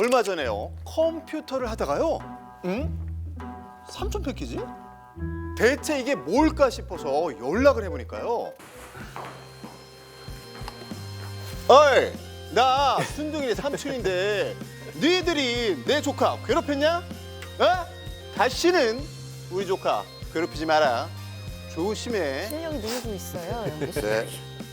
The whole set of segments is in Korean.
얼마 전에요 컴퓨터를 하다가요 응? 삼촌 패키지? 대체 이게 뭘까 싶어서 연락을 해보니까요 어이 나 순둥이네 삼촌인데 니들이 내 조카 괴롭혔냐? 어? 다시는 우리 조카 괴롭히지 마라 조심해 실력이 늘고 있어요. 네,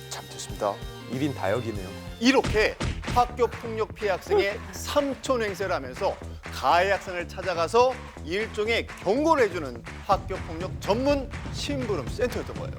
참 좋습니다. 1인 다역이네요. 이렇게 학교 폭력 피해 학생의 삼촌 행세를 하면서 가해 학생을 찾아가서 일종의 경고를 해주는 학교 폭력 전문 심부름 센터였던 거예요.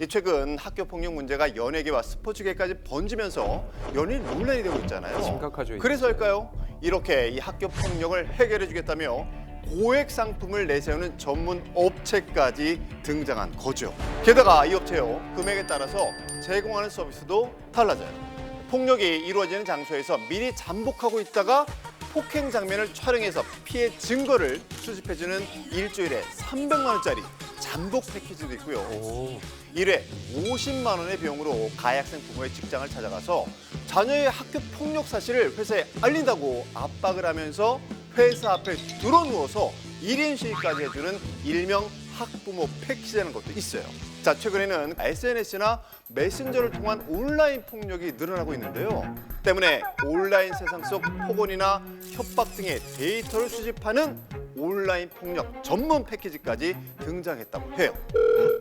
이 최근 학교 폭력 문제가 연예계와 스포츠계까지 번지면서 연일 논란이 되고 있잖아요. 심각하죠, 이제. 그래서일까요? 이렇게 이 학교 폭력을 해결해 주겠다며 고액 상품을 내세우는 전문 업체까지 등장한 거죠. 게다가 이 업체요 금액에 따라서 제공하는 서비스도 달라져요. 폭력이 이루어지는 장소에서 미리 잠복하고 있다가 폭행 장면을 촬영해서 피해 증거를 수집해주는 일주일에 300만 원짜리 잠복 패키지도 있고요. 오. 1회 50만 원의 비용으로 가해 학생 부모의 직장을 찾아가서 자녀의 학교 폭력 사실을 회사에 알린다고 압박을 하면서 회사 앞에 들어누워서 1인 시위까지 해주는 일명 학부모 패키지라는 것도 있어요. 자, 최근에는 SNS나 메신저를 통한 온라인 폭력이 늘어나고 있는데요. 때문에 온라인 세상 속 폭언이나 협박 등의 데이터를 수집하는 온라인 폭력 전문 패키지까지 등장했다고 해요.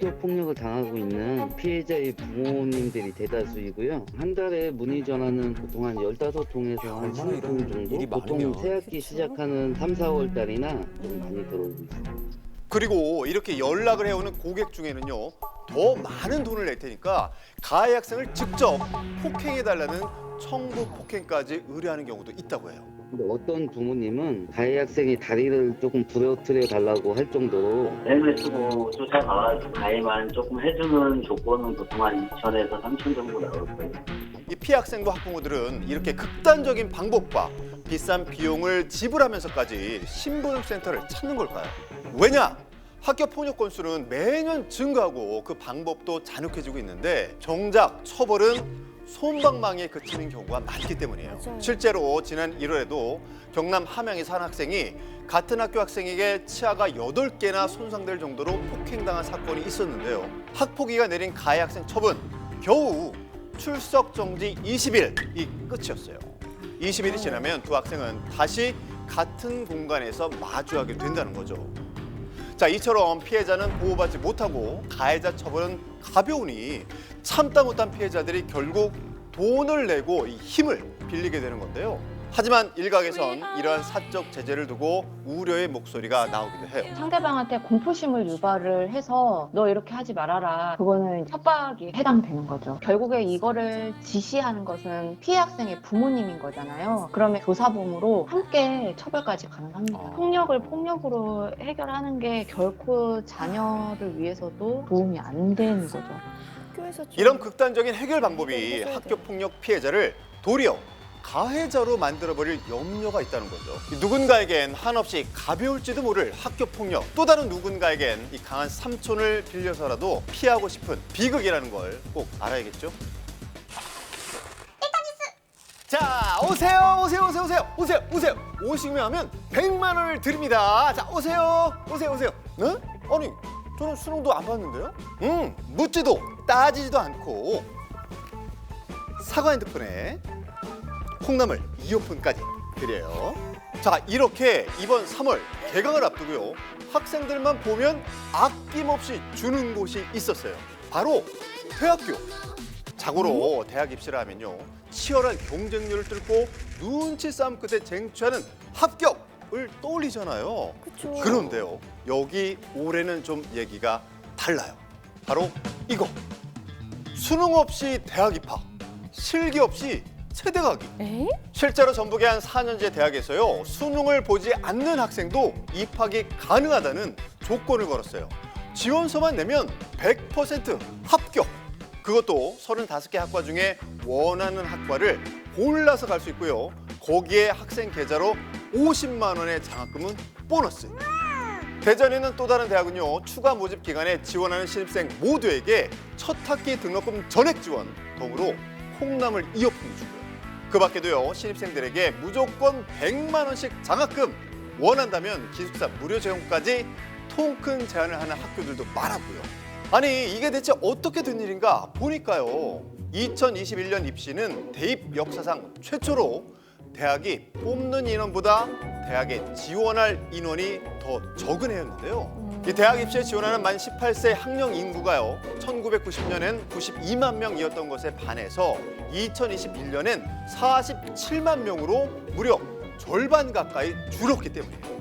학교 폭력을 당하고 있는 피해자의 부모님들이 대다수이고요. 한 달에 문의 전화는 보통 한 15통에서 한 얼마나 20통 이런 정도? 보통. 새학기 시작하는 3, 4월 달이나 좀 많이 들어오고 있습니다. 그리고 이렇게 연락을 해오는 고객 중에는요 더 많은 돈을 낼 테니까 가해 학생을 직접 폭행해달라는 청부 폭행까지 의뢰하는 경우도 있다고 해요. 근데 어떤 부모님은 가해 학생이 다리를 조금 부러뜨려 달라고 할 정도로 앱을 쓰고 쫓아가가지고 가해만 조금 해주는 조건은 보통 한 2천에서 3천 정도 나올 거예요. 이 피해 학생과 학부모들은 이렇게 극단적인 방법과 비싼 비용을 지불하면서까지 심부름 센터를 찾는 걸까요? 왜냐? 학교 폭력 건수는 매년 증가하고 그 방법도 잔혹해지고 있는데 정작 처벌은 솜방망이에 그치는 경우가 많기 때문이에요. 맞아요. 실제로 지난 1월에도 경남 함양에서 한 학생이 같은 학교 학생에게 치아가 8개나 손상될 정도로 폭행당한 사건이 있었는데요. 학폭위가 내린 가해 학생 처분 겨우 출석 정지 20일 이 끝이었어요. 20일이 지나면 두 학생은 다시 같은 공간에서 마주하게 된다는 거죠. 자, 이처럼 피해자는 보호받지 못하고 가해자 처벌은 가벼우니 참다 못한 피해자들이 결국 돈을 내고 이 힘을 빌리게 되는 건데요. 하지만 일각에선 이러한 사적 제재를 두고 우려의 목소리가 나오기도 해요. 상대방한테 공포심을 유발을 해서 너 이렇게 하지 말아라. 그거는 협박이 해당되는 거죠. 결국에 이거를 지시하는 것은 피해 학생의 부모님인 거잖아요. 그러면 조사범으로 함께 처벌까지 가능합니다. 아. 폭력을 폭력으로 해결하는 게 결코 자녀를 위해서도 도움이 안 되는 거죠. 이런 극단적인 해결 방법이 학교 폭력 피해자를 도리어 가해자로 만들어버릴 염려가 있다는 거죠. 누군가에겐 한없이 가벼울지도 모를 학교 폭력, 또 다른 누군가에겐 이 강한 삼촌을 빌려서라도 피하고 싶은 비극이라는 걸 꼭 알아야겠죠. 자, 오세요, 오세요, 오세요, 오세요, 오세요, 오세요. 오시면 하면 100만 원을 드립니다. 자, 오세요, 오세요, 오세요. 네? 아니, 저는 수능도 안 봤는데요? 음, 묻지도 따지지도 않고 사과 핸드폰에 콩나물 이어폰까지 드려요. 자, 이렇게 이번 3월 개강을 앞두고요. 학생들만 보면 아낌없이 주는 곳이 있었어요. 바로 대학교. 자고로 대학 입시를 하면요. 치열한 경쟁률을 뚫고 눈치 싸움 끝에 쟁취하는 합격을 떠올리잖아요. 그쵸. 그런데요. 여기 올해는 좀 얘기가 달라요. 바로 이거. 수능 없이 대학 입학, 실기 없이 체대 가기. 에? 실제로 전북의 한 4년제 대학에서요 수능을 보지 않는 학생도 입학이 가능하다는 조건을 걸었어요. 지원서만 내면 100% 합격. 그것도 35개 학과 중에 원하는 학과를 골라서 갈 수 있고요. 거기에 학생 계좌로 50만 원의 장학금은 보너스. 대전에는 또 다른 대학은요 추가 모집 기간에 지원하는 신입생 모두에게 첫 학기 등록금 전액 지원 덤으로 콩나물 이어폰을 주고요. 그 밖에도요 신입생들에게 무조건 100만 원씩 장학금 원한다면 기숙사 무료 제공까지 통 큰 제안을 하는 학교들도 많았고요. 아니 이게 대체 어떻게 된 일인가 보니까요. 2021년 입시는 대입 역사상 최초로 대학이 뽑는 인원보다 대학에 지원할 인원이 더 적은 해였는데요. 이 대학 입시에 지원하는 만 18세 학령 인구가요. 1990년엔 92만 명이었던 것에 반해서 2021년엔 47만 명으로 무려 절반 가까이 줄었기 때문이에요.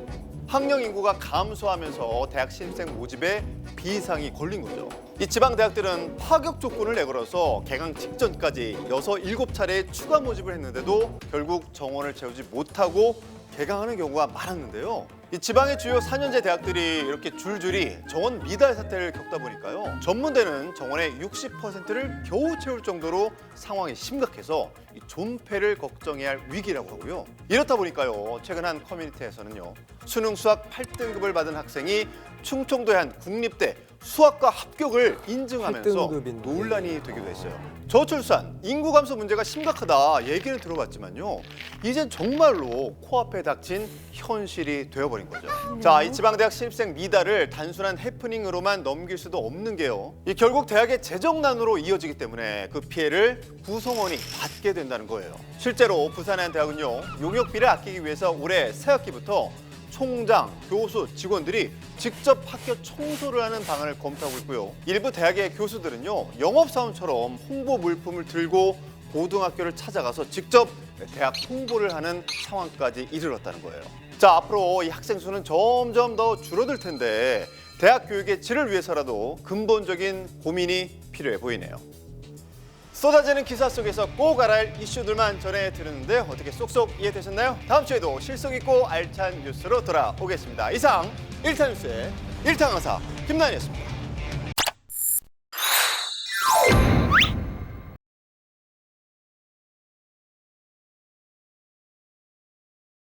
학령 인구가 감소하면서 대학 신입생 모집에 비상이 걸린 거죠. 이 지방 대학들은 파격 조건을 내걸어서 개강 직전까지 여섯 일곱 차례 추가 모집을 했는데도 결국 정원을 채우지 못하고 개강하는 경우가 많았는데요. 이 지방의 주요 4년제 대학들이 이렇게 줄줄이 정원 미달 사태를 겪다 보니까요. 전문대는 정원의 60%를 겨우 채울 정도로 상황이 심각해서 이 존폐를 걱정해야 할 위기라고 하고요. 이렇다 보니까요. 최근 한 커뮤니티에서는요. 수능 수학 8등급을 받은 학생이 충청도의 한 국립대 수학과 합격을 인증하면서 8등급 인데. 논란이 되기도 했어요. 저출산, 인구 감소 문제가 심각하다 얘기는 들어봤지만요. 이젠 정말로 코앞에 닥친 현실이 되어버린 거죠. 자, 이 지방대학 신입생 미달을 단순한 해프닝으로만 넘길 수도 없는 게요. 이 결국 대학의 재정난으로 이어지기 때문에 그 피해를 구성원이 받게 된다는 거예요. 실제로 부산의 한 대학은요. 용역비를 아끼기 위해서 올해 새학기부터 총장, 교수, 직원들이 직접 학교 청소를 하는 방안을 검토하고 있고요. 일부 대학의 교수들은요, 영업사원처럼 홍보 물품을 들고 고등학교를 찾아가서 직접 대학 홍보를 하는 상황까지 이르렀다는 거예요. 자, 앞으로 이 학생 수는 점점 더 줄어들 텐데 대학 교육의 질을 위해서라도 근본적인 고민이 필요해 보이네요. 쏟아지는 기사 속에서 꼭 알아야 할 이슈들만 전해 드렸는데 어떻게 쏙쏙 이해되셨나요? 다음 주에도 실속 있고 알찬 뉴스로 돌아오겠습니다. 이상 일타 뉴스의 일타 강사 김나연이었습니다.